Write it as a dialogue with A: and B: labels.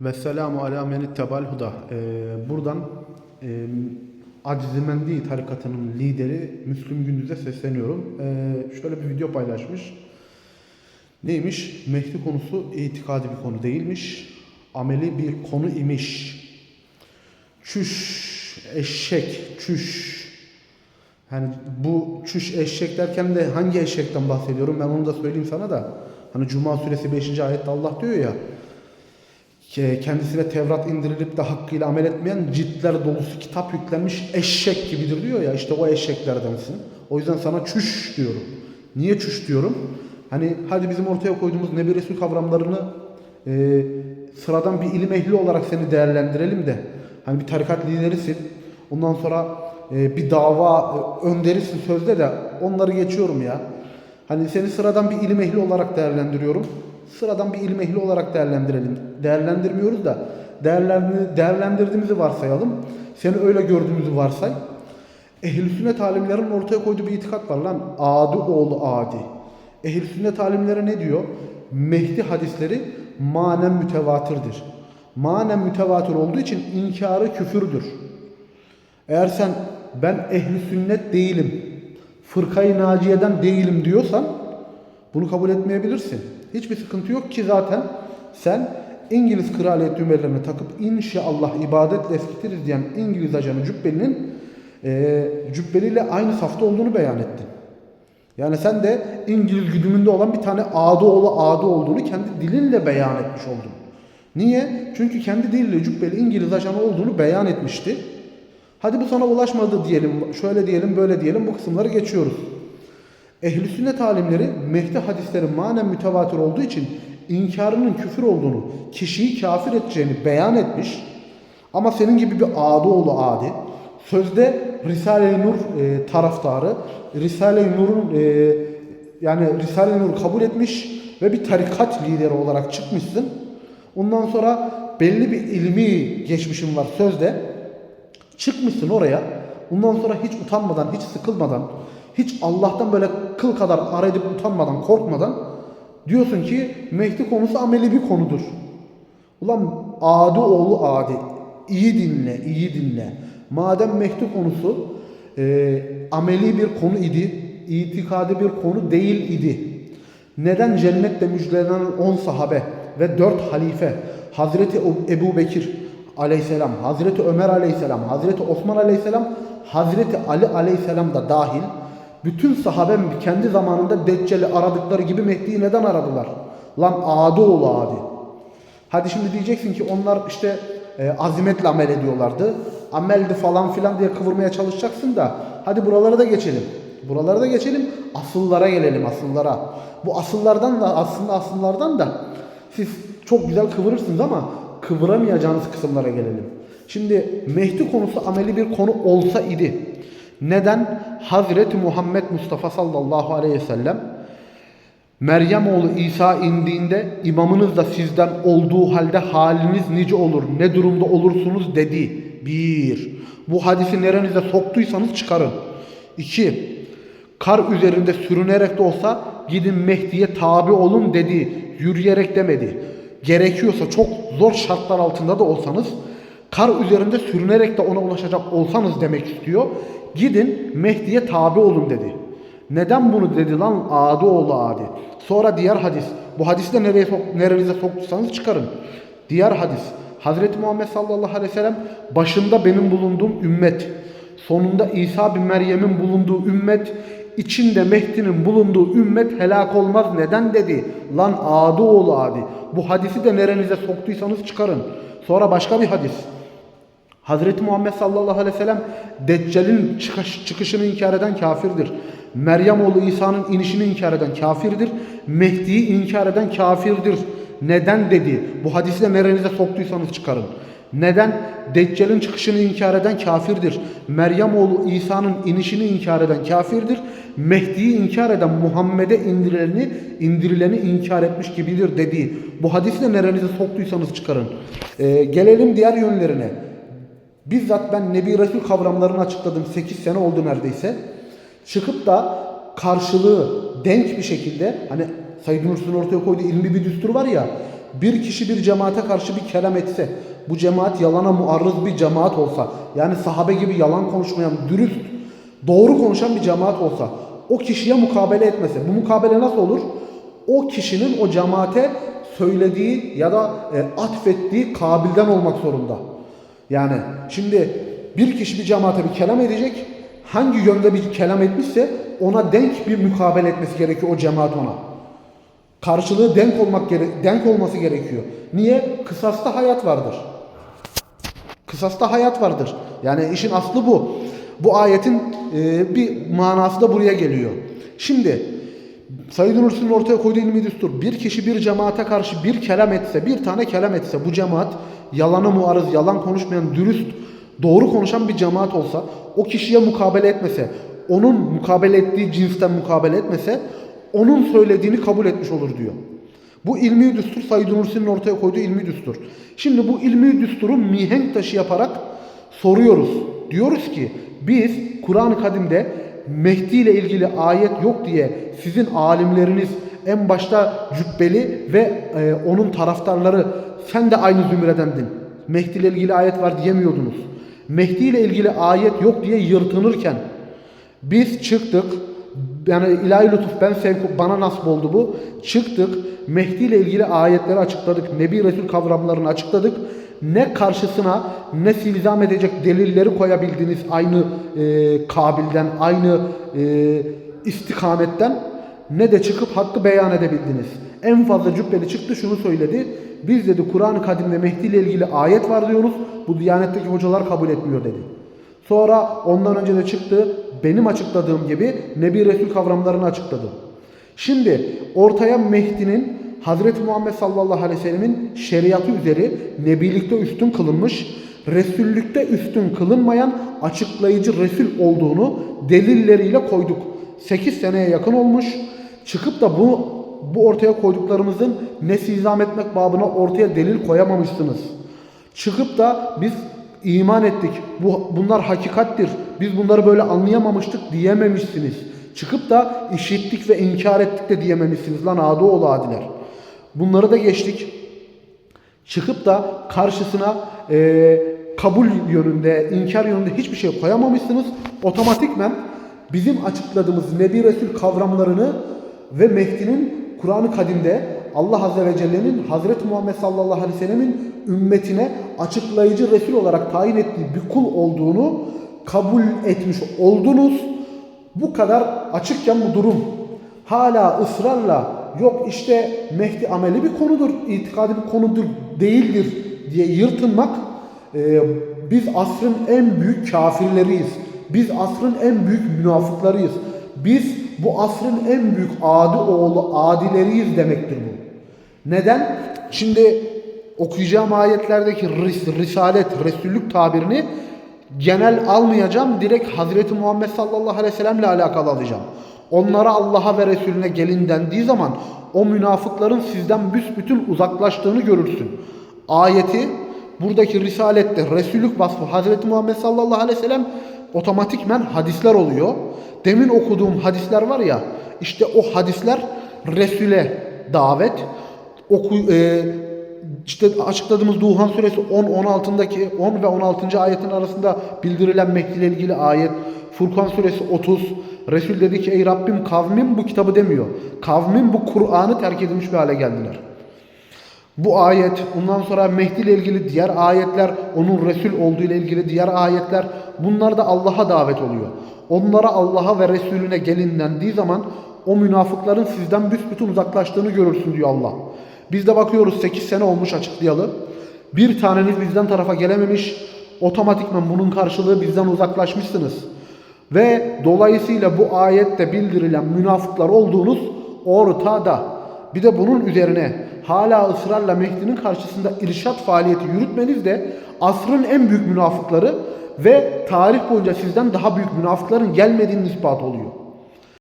A: Ve selamu ala men ittebal huda. Ee, buradan e, Acizimendi tarikatının lideri Müslüm Gündüz'e sesleniyorum. Ee, şöyle bir video paylaşmış. Neymiş? Mehdi konusu itikadi bir konu değilmiş. Ameli bir konu imiş. Çüş, eşek, çüş. Hani bu çüş eşek derken de hangi eşekten bahsediyorum ben onu da söyleyeyim sana da. Hani Cuma suresi 5. ayette Allah diyor ya kendisine Tevrat indirilip de hakkıyla amel etmeyen ciltler dolusu kitap yüklenmiş eşek gibidir diyor ya işte o eşeklerdensin. O yüzden sana çüş diyorum. Niye çüş diyorum? Hani hadi bizim ortaya koyduğumuz Nebi Resul kavramlarını e, sıradan bir ilim ehli olarak seni değerlendirelim de hani bir tarikat liderisin. Ondan sonra e, bir dava e, önderisin sözde de onları geçiyorum ya. Hani seni sıradan bir ilim ehli olarak değerlendiriyorum. Sıradan bir ilim ehli olarak değerlendirelim. Değerlendirmiyoruz da değerlerini, değerlendirdiğimizi varsayalım. Seni öyle gördüğümüzü varsay. Ehl-i sünnet alimlerinin ortaya koyduğu bir itikat var lan. Adi oğlu adi. Ehl-i sünnet alimleri ne diyor? Mehdi hadisleri manen mütevatirdir. Manen mütevatir olduğu için inkarı küfürdür. Eğer sen ben ehli sünnet değilim, fırkayı naciyeden değilim diyorsan bunu kabul etmeyebilirsin. Hiçbir sıkıntı yok ki zaten sen İngiliz kraliyet düğmelerini takıp inşallah ibadetle eskitiriz diyen İngiliz ajanı Cübbeli'nin e, Cübbeli aynı safta olduğunu beyan ettin. Yani sen de İngiliz güdümünde olan bir tane Adıoğlu Adı olduğunu kendi dilinle beyan etmiş oldun. Niye? Çünkü kendi diliyle Cübbeli İngiliz ajanı olduğunu beyan etmişti. Hadi bu sana ulaşmadı diyelim, şöyle diyelim, böyle diyelim bu kısımları geçiyoruz. Ehl-i sünnet alimleri Mehdi hadisleri manen mütevatir olduğu için inkarının küfür olduğunu, kişiyi kafir edeceğini beyan etmiş. Ama senin gibi bir Adıoğlu adi, sözde Risale-i Nur e, taraftarı, Risale-i Nur'un e, yani Risale-i Nur kabul etmiş ve bir tarikat lideri olarak çıkmışsın. Ondan sonra belli bir ilmi geçmişin var sözde. Çıkmışsın oraya. Ondan sonra hiç utanmadan, hiç sıkılmadan, hiç Allah'tan böyle kıl kadar ar edip utanmadan, korkmadan diyorsun ki Mehdi konusu ameli bir konudur. Ulan adi oğlu adi. İyi dinle, iyi dinle. Madem Mehdi konusu e, ameli bir konu idi, itikadi bir konu değil idi. Neden cennetle müjdelenen 10 sahabe ve 4 halife Hazreti Ebu Bekir aleyhisselam, Hazreti Ömer aleyhisselam, Hazreti Osman aleyhisselam, Hazreti Ali aleyhisselam da dahil bütün sahabe kendi zamanında Deccal'i aradıkları gibi Mehdi'yi neden aradılar? Lan adi oğlu adi. Hadi şimdi diyeceksin ki onlar işte e, azimetle amel ediyorlardı. Ameldi falan filan diye kıvırmaya çalışacaksın da hadi buralara da geçelim. Buralara da geçelim. Asıllara gelelim asıllara. Bu asıllardan da aslında asıllardan da siz çok güzel kıvırırsınız ama kıvıramayacağınız kısımlara gelelim. Şimdi Mehdi konusu ameli bir konu olsa idi. Neden? Hazreti Muhammed Mustafa sallallahu aleyhi ve sellem Meryem oğlu İsa indiğinde imamınız da sizden olduğu halde haliniz nice olur, ne durumda olursunuz dedi. Bir, bu hadisi nerenize soktuysanız çıkarın. İki, kar üzerinde sürünerek de olsa gidin Mehdi'ye tabi olun dedi. Yürüyerek demedi. Gerekiyorsa çok zor şartlar altında da olsanız kar üzerinde sürünerek de ona ulaşacak olsanız demek istiyor. Gidin Mehdi'ye tabi olun dedi. Neden bunu dedi lan adi oğlu adi. Sonra diğer hadis. Bu hadisi de nereye sok, nerenize soktuysanız çıkarın. Diğer hadis. Hazreti Muhammed sallallahu aleyhi ve sellem başında benim bulunduğum ümmet. Sonunda İsa bin Meryem'in bulunduğu ümmet. içinde Mehdi'nin bulunduğu ümmet helak olmaz. Neden dedi? Lan adi oğlu adi. Bu hadisi de nerenize soktuysanız çıkarın. Sonra başka bir hadis. Hazreti Muhammed sallallahu aleyhi ve sellem Deccal'in çıkış, çıkışını inkar eden kafirdir. Meryem oğlu İsa'nın inişini inkar eden kafirdir. Mehdi'yi inkar eden kafirdir. Neden dedi? Bu hadisi de nerenize soktuysanız çıkarın. Neden? Deccal'in çıkışını inkar eden kafirdir. Meryem oğlu İsa'nın inişini inkar eden kafirdir. Mehdi'yi inkar eden Muhammed'e indirileni, indirileni inkar etmiş gibidir dedi. Bu hadisi de nerenize soktuysanız çıkarın. Ee, gelelim diğer yönlerine. Bizzat ben Nebi Resul kavramlarını açıkladım. 8 sene oldu neredeyse. Çıkıp da karşılığı denk bir şekilde hani Said Nursi'nin ortaya koyduğu ilmi bir düstur var ya bir kişi bir cemaate karşı bir kelam etse, bu cemaat yalana muarrız bir cemaat olsa, yani sahabe gibi yalan konuşmayan, dürüst, doğru konuşan bir cemaat olsa, o kişiye mukabele etmese, bu mukabele nasıl olur? O kişinin o cemaate söylediği ya da e, atfettiği kabilden olmak zorunda. Yani şimdi bir kişi bir cemaate bir kelam edecek, hangi yönde bir kelam etmişse ona denk bir mukabele etmesi gerekiyor o cemaat ona. Karşılığı denk olmak gere denk olması gerekiyor. Niye? Kısasta hayat vardır. Kısasta hayat vardır. Yani işin aslı bu. Bu ayetin e, bir manası da buraya geliyor. Şimdi Said Nursi'nin ortaya koyduğu ilmi düstur. Bir kişi bir cemaate karşı bir kelam etse, bir tane kelam etse bu cemaat yalanı muarız, yalan konuşmayan, dürüst, doğru konuşan bir cemaat olsa, o kişiye mukabele etmese, onun mukabele ettiği cinsten mukabele etmese, onun söylediğini kabul etmiş olur diyor. Bu ilmi düstur Said Nursi'nin ortaya koyduğu ilmi düstur. Şimdi bu ilmi düsturu mihenk taşı yaparak soruyoruz. Diyoruz ki biz Kur'an-ı Kadim'de Mehdi ile ilgili ayet yok diye sizin alimleriniz en başta cübbeli ve e, onun taraftarları sen de aynı zümredendin. Mehdi ile ilgili ayet var diyemiyordunuz. Mehdi ile ilgili ayet yok diye yırtınırken biz çıktık yani ilahi lütuf ben sevk bana nasip oldu bu. Çıktık Mehdi ile ilgili ayetleri açıkladık. Nebi Resul kavramlarını açıkladık. Ne karşısına ne silzam edecek delilleri koyabildiniz aynı e, kabilden, aynı e, istikametten ne de çıkıp hakkı beyan edebildiniz. En fazla cübbeli çıktı şunu söyledi. Biz dedi Kur'an-ı Kadim'de Mehdi ile ilgili ayet var diyoruz. Bu Diyanetteki hocalar kabul etmiyor dedi. Sonra ondan önce de çıktı benim açıkladığım gibi Nebi Resul kavramlarını açıkladı. Şimdi ortaya Mehdi'nin Hazreti Muhammed sallallahu aleyhi ve sellemin şeriatı üzeri nebilikte üstün kılınmış, Resullükte üstün kılınmayan açıklayıcı Resul olduğunu delilleriyle koyduk. 8 seneye yakın olmuş. Çıkıp da bu bu ortaya koyduklarımızın nesizam etmek babına ortaya delil koyamamışsınız. Çıkıp da biz iman ettik. Bu bunlar hakikattir. Biz bunları böyle anlayamamıştık diyememişsiniz. Çıkıp da işittik ve inkar ettik de diyememişsiniz lan Adıoğlu adiler. Bunları da geçtik. Çıkıp da karşısına e, kabul yönünde, inkar yönünde hiçbir şey koyamamışsınız. Otomatikmen bizim açıkladığımız Nebi Resul kavramlarını ve Mehdi'nin Kur'an-ı Kadim'de Allah Azze ve Celle'nin Hazreti Muhammed sallallahu aleyhi ve sellemin ümmetine açıklayıcı Resul olarak tayin ettiği bir kul olduğunu kabul etmiş oldunuz. Bu kadar açıkken bu durum hala ısrarla yok işte Mehdi ameli bir konudur, itikadi bir konudur, değildir diye yırtınmak e, biz asrın en büyük kafirleriyiz. Biz asrın en büyük münafıklarıyız. Biz bu asrın en büyük adi oğlu adileriyiz demektir bu. Neden? Şimdi okuyacağım ayetlerdeki ris, risalet, resullük tabirini genel almayacağım. Direkt Hazreti Muhammed sallallahu aleyhi ve sellem ile alakalı alacağım. Onlara Allah'a ve Resulüne gelin dendiği zaman o münafıkların sizden büsbütün uzaklaştığını görürsün. Ayeti buradaki risalette Resullük vasfı Hazreti Muhammed sallallahu aleyhi ve sellem otomatikmen hadisler oluyor. Demin okuduğum hadisler var ya işte o hadisler Resul'e davet oku, e, işte açıkladığımız Duhan suresi 10-16'daki 10 ve 16. ayetin arasında bildirilen Mehdi ile ilgili ayet Furkan suresi 30 Resul dedi ki ey Rabbim kavmim bu kitabı demiyor. Kavmim bu Kur'an'ı terk edilmiş bir hale geldiler. Bu ayet, ondan sonra Mehdi ile ilgili diğer ayetler, onun Resul olduğu ile ilgili diğer ayetler, bunlar da Allah'a davet oluyor. Onlara Allah'a ve Resulüne gelin dendiği zaman o münafıkların sizden büsbütün uzaklaştığını görürsün diyor Allah. Biz de bakıyoruz 8 sene olmuş açıklayalı. Bir taneniz bizden tarafa gelememiş. Otomatikman bunun karşılığı bizden uzaklaşmışsınız. Ve dolayısıyla bu ayette bildirilen münafıklar olduğunuz ortada. Bir de bunun üzerine hala ısrarla Mehdi'nin karşısında irşat faaliyeti yürütmeniz de asrın en büyük münafıkları ve tarih boyunca sizden daha büyük münafıkların gelmediğinin ispat oluyor.